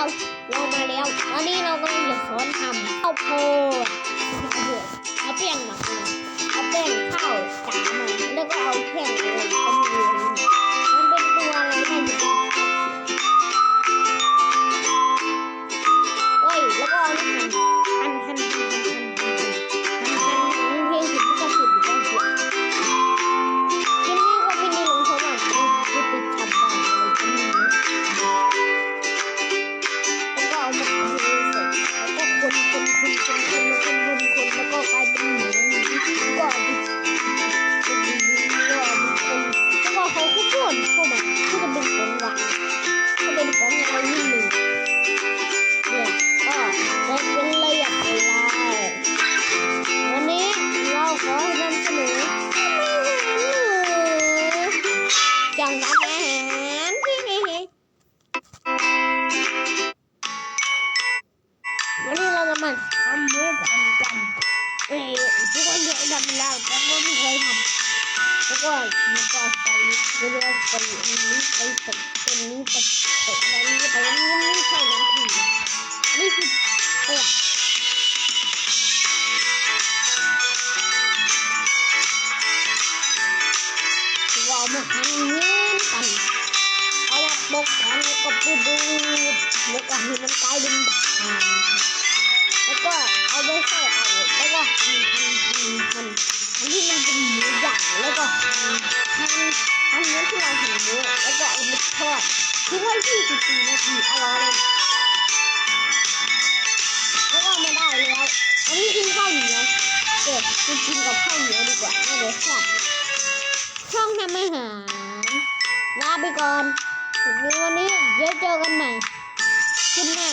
เราเรามาแล้วตอนนี้เราก็จะสอนทำข้าวโพด คนคนคนคนคนคนคนคนแล้วก็กลายเป็นหมูก็เอาไปเป็นหมูก็เอาไปคนแล้วก็เขาก็พ่นเข้ามาก็จะเป็นของหวานก็เป็นของอะไรนิดหนึ่งเนี่ยก็ได้เป็นระยะเวลาวันนี้เราขอนำเสนอจังอา นี้เราจะมาทำหมูผัดกันเอ้ยทุกคนเคยทำแล้วแต่ก็ไม่เคยทำแล้วก็มันก็ใส่เรือใส่อันนี้ไปใส่ตัวนี้ไปใส่อันนี้ไปอันนี้ไม่ใช่น้ำผึ้งนี่คือเปลือกเราเอมาทำเงี้กันเอามาบกกันแล้วก็ปูดูแล้วก็ให้มันกลายเป็นทาง แล้วก็เอาไปใส่เอาแล้วก็หั่นหั่นหั่นหั่นอันที่มันเป็นหมูย่างแล้วก็หั่นหั่นหั่นเนื้อที่เราหั่นหมูแล้วก็เอามาทอดทิ้งไว้ที่สิบสี่นาทีอาไว้เลยแล้วก็มาได้แล้วอันนี้คือข้าวเหนียวเออกินกินกับข้าวเหนียวดีกว่าน่าจะแซ่บช่องทำอาหารลาไปก่อนวันนี้เดี๋ยวเจอกันใหม่คืนหน้า